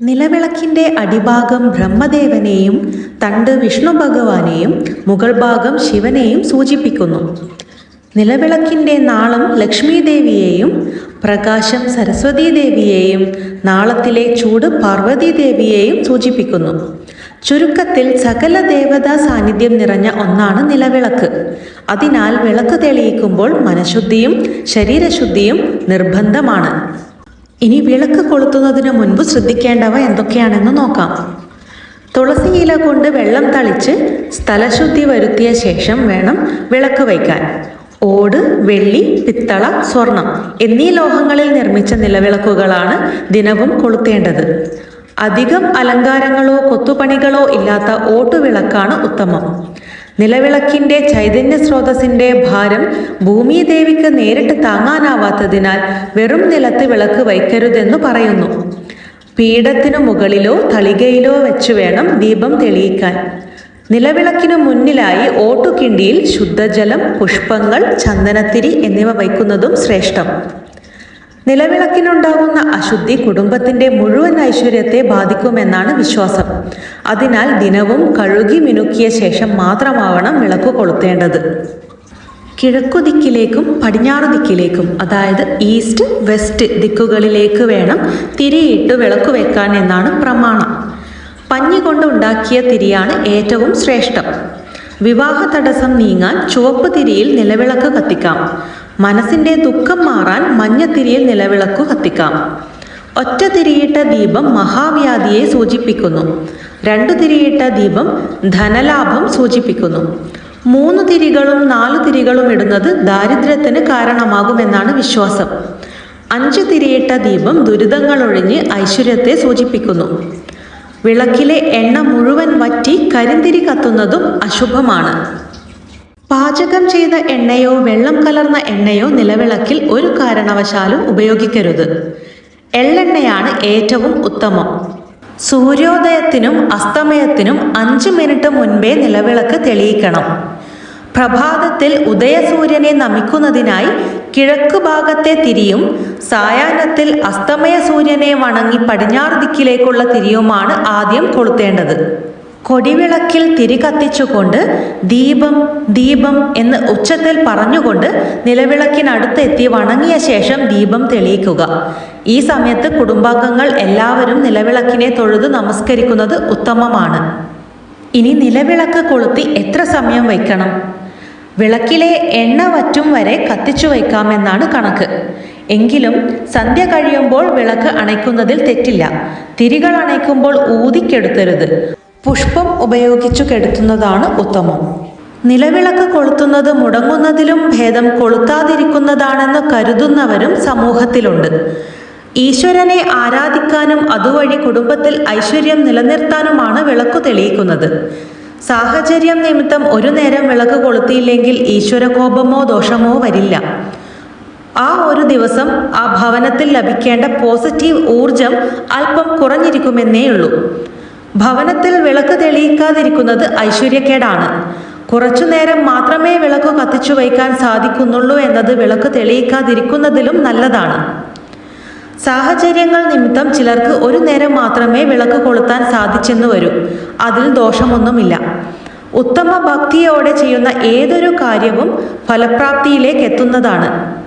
നിലവിളക്കിന്റെ അടിഭാഗം ബ്രഹ്മദേവനെയും തണ്ട് വിഷ്ണു ഭഗവാനെയും മുകൾ ഭാഗം ശിവനെയും സൂചിപ്പിക്കുന്നു. നിലവിളക്കിന്റെ നാളം ലക്ഷ്മി ദേവിയെയും പ്രകാശം സരസ്വതി ദേവിയെയും നാളത്തിലെ ചൂട് പാർവതി ദേവിയെയും സൂചിപ്പിക്കുന്നു. ചുരുക്കത്തിൽ സകല ദേവതാ സാന്നിധ്യം നിറഞ്ഞ ഒന്നാണ് നിലവിളക്ക്. അതിനാൽ വിളക്ക് തെളിയിക്കുമ്പോൾ മനഃശുദ്ധിയും ശരീരശുദ്ധിയും നിർബന്ധമാണ്. ഇനി വിളക്ക് കൊളുത്തുന്നതിന് മുൻപ് ശ്രദ്ധിക്കേണ്ടവ എന്തൊക്കെയാണെന്ന് നോക്കാം. തുളസി ഇല കൊണ്ട് വെള്ളം തളിച്ച് സ്ഥലശുദ്ധി വരുത്തിയ ശേഷം വേണം വിളക്ക് വയ്ക്കാൻ. ഓട് വെള്ളി പിത്തള സ്വർണം എന്നീ ലോഹങ്ങളിൽ നിർമ്മിച്ച നിലവിളക്കുകളാണ് ദിനവും കൊളുത്തേണ്ടത്. അധികം അലങ്കാരങ്ങളോ കൊത്തുപണികളോ ഇല്ലാത്ത ഓട്ടുവിളക്കാണ് ഉത്തമം. നിലവിളക്കിന്റെ ചൈതന്യ സ്രോതസ്സിന്റെ ഭാരം ഭൂമിദേവിക്ക് നേരിട്ട് താങ്ങാനാവാത്തതിനാൽ വെറും നിലത്ത് വിളക്ക് വയ്ക്കരുതെന്ന് പറയുന്നു. പീഠത്തിനു മുകളിലോ തളികയിലോ വെച്ച് വേണം ദീപം തെളിയിക്കാൻ. നിലവിളക്കിനു മുന്നിലായി ഓട്ടുകിണ്ടിയിൽ ശുദ്ധജലം പുഷ്പങ്ങൾ ചന്ദനത്തിരി എന്നിവ വയ്ക്കുന്നതും ശ്രേഷ്ഠം. നിലവിളക്കിനുണ്ടാകുന്ന അശുദ്ധി കുടുംബത്തിന്റെ മുഴുവൻ ഐശ്വര്യത്തെ ബാധിക്കുമെന്നാണ് വിശ്വാസം. അതിനാൽ ദിനവും കഴുകി മിനുക്കിയ ശേഷം മാത്രമാവണം വിളക്ക് കൊളുത്തേണ്ടത്. കിഴക്കു ദിക്കിലേക്കും പടിഞ്ഞാറ് ദിക്കിലേക്കും അതായത് ഈസ്റ്റ് വെസ്റ്റ് ദിക്കുകളിലേക്ക് വേണം തിരിയിട്ട് വിളക്ക് വെക്കാൻ എന്നാണ് പ്രമാണം. പഞ്ഞി കൊണ്ട് ഉണ്ടാക്കിയ തിരിയാണ് ഏറ്റവും ശ്രേഷ്ഠം. വിവാഹ തടസ്സം നീങ്ങാൻ ചുവപ്പ് തിരിയിൽ നിലവിളക്ക് കത്തിക്കാം. മനസ്സിന്റെ ദുഃഖം മാറാൻ മഞ്ഞത്തിരിയിൽ നിലവിളക്കു കത്തിക്കാം. ഒറ്റ തിരിയിട്ട ദീപം മഹാവ്യാധിയെ സൂചിപ്പിക്കുന്നു. രണ്ടു തിരിയിട്ട ദീപം ധനലാഭം സൂചിപ്പിക്കുന്നു. മൂന്ന് തിരികളും നാല് തിരികളും ഇടുന്നത് ദാരിദ്ര്യത്തിന് കാരണമാകുമെന്നാണ് വിശ്വാസം. അഞ്ച് തിരിയിട്ട ദീപം ദുരിതങ്ങളൊഴിഞ്ഞ് ഐശ്വര്യത്തെ സൂചിപ്പിക്കുന്നു. വിളക്കിലെ എണ്ണ മുഴുവൻ വറ്റി കരിന്തിരി കത്തുന്നതും അശുഭമാണ്. പാചകം ചെയ്ത എണ്ണയോ വെള്ളം കലർന്ന എണ്ണയോ നിലവിളക്കിൽ ഒരു കാരണവശാലും ഉപയോഗിക്കരുത്. എള്ളെണ്ണയാണ് ഏറ്റവും ഉത്തമം. സൂര്യോദയത്തിനും അസ്തമയത്തിനും അഞ്ച് മിനിറ്റ് മുൻപേ നിലവിളക്ക് തെളിയിക്കണം. പ്രഭാതത്തിൽ ഉദയസൂര്യനെ നമിക്കുന്നതിനായി കിഴക്ക് ഭാഗത്തെ തിരിയും സായാഹ്നത്തിൽ അസ്തമയ സൂര്യനെ വണങ്ങി പടിഞ്ഞാറ് ദിക്കിലേക്കുള്ള തിരിയുമാണ് ആദ്യം കൊളുത്തേണ്ടത്. കൊടിവിളക്കിൽ തിരി കത്തിച്ചുകൊണ്ട് ദീപം ദീപം എന്ന് ഉച്ചത്തിൽ പറഞ്ഞുകൊണ്ട് നിലവിളക്കിനടുത്തെത്തി വണങ്ങിയ ശേഷം ദീപം തെളിയിക്കുക. ഈ സമയത്ത് കുടുംബാംഗങ്ങൾ എല്ലാവരും നിലവിളക്കിനെ തൊഴുത് നമസ്കരിക്കുന്നത് ഉത്തമമാണ്. ഇനി നിലവിളക്ക് കൊളുത്തി എത്ര സമയം വയ്ക്കണം? വിളക്കിലെ എണ്ണ വറ്റും വരെ കത്തിച്ചു വയ്ക്കാമെന്നാണ് കണക്ക്. എങ്കിലും സന്ധ്യ കഴിയുമ്പോൾ വിളക്ക് അണയ്ക്കുന്നതിൽ തെറ്റില്ല. തിരികൾ അണയ്ക്കുമ്പോൾ ഊതിക്കെടുത്തരുത് പുഷ്പം ഉപയോഗിച്ചു കെടുത്തുന്നതാണ് ഉത്തമം. നിലവിളക്ക് കൊളുത്തുന്നത് മുടങ്ങുന്നതിലും ഭേദം കൊളുത്താതിരിക്കുന്നതാണെന്ന് കരുതുന്നവരും സമൂഹത്തിലുണ്ട്. ഈശ്വരനെ ആരാധിക്കാനും അതുവഴി കുടുംബത്തിൽ ഐശ്വര്യം നിലനിർത്താനുമാണ് വിളക്കു തെളിയിക്കുന്നത്. സാഹചര്യം നിമിത്തം ഒരു നേരം വിളക്ക് കൊളുത്തിയില്ലെങ്കിൽ ഈശ്വരകോപമോ ദോഷമോ വരില്ല. ആ ഒരു ദിവസം ആ ഭവനത്തിൽ ലഭിക്കേണ്ട പോസിറ്റീവ് ഊർജം അല്പം കുറഞ്ഞിരിക്കുമെന്നേയുള്ളൂ. ഭവനത്തിൽ വിളക്ക് തെളിയിക്കാതിരിക്കുന്നത് ഐശ്വര്യക്കേടാണ്. കുറച്ചു നേരം മാത്രമേ വിളക്ക് കത്തിച്ചു വയ്ക്കാൻ സാധിക്കുന്നുള്ളൂ എന്നത് വിളക്ക് തെളിയിക്കാതിരിക്കുന്നതിലും നല്ലതാണ്. സാഹചര്യങ്ങൾ നിമിത്തം ചിലർക്ക് ഒരു നേരം മാത്രമേ വിളക്ക് കൊളുത്താൻ സാധിച്ചെന്നു വരൂ. അതിൽ ദോഷമൊന്നുമില്ല. ഉത്തമ ഭക്തിയോടെ ചെയ്യുന്ന ഏതൊരു കാര്യവും ഫലപ്രാപ്തിയിലേക്ക് എത്തുന്നതാണ്.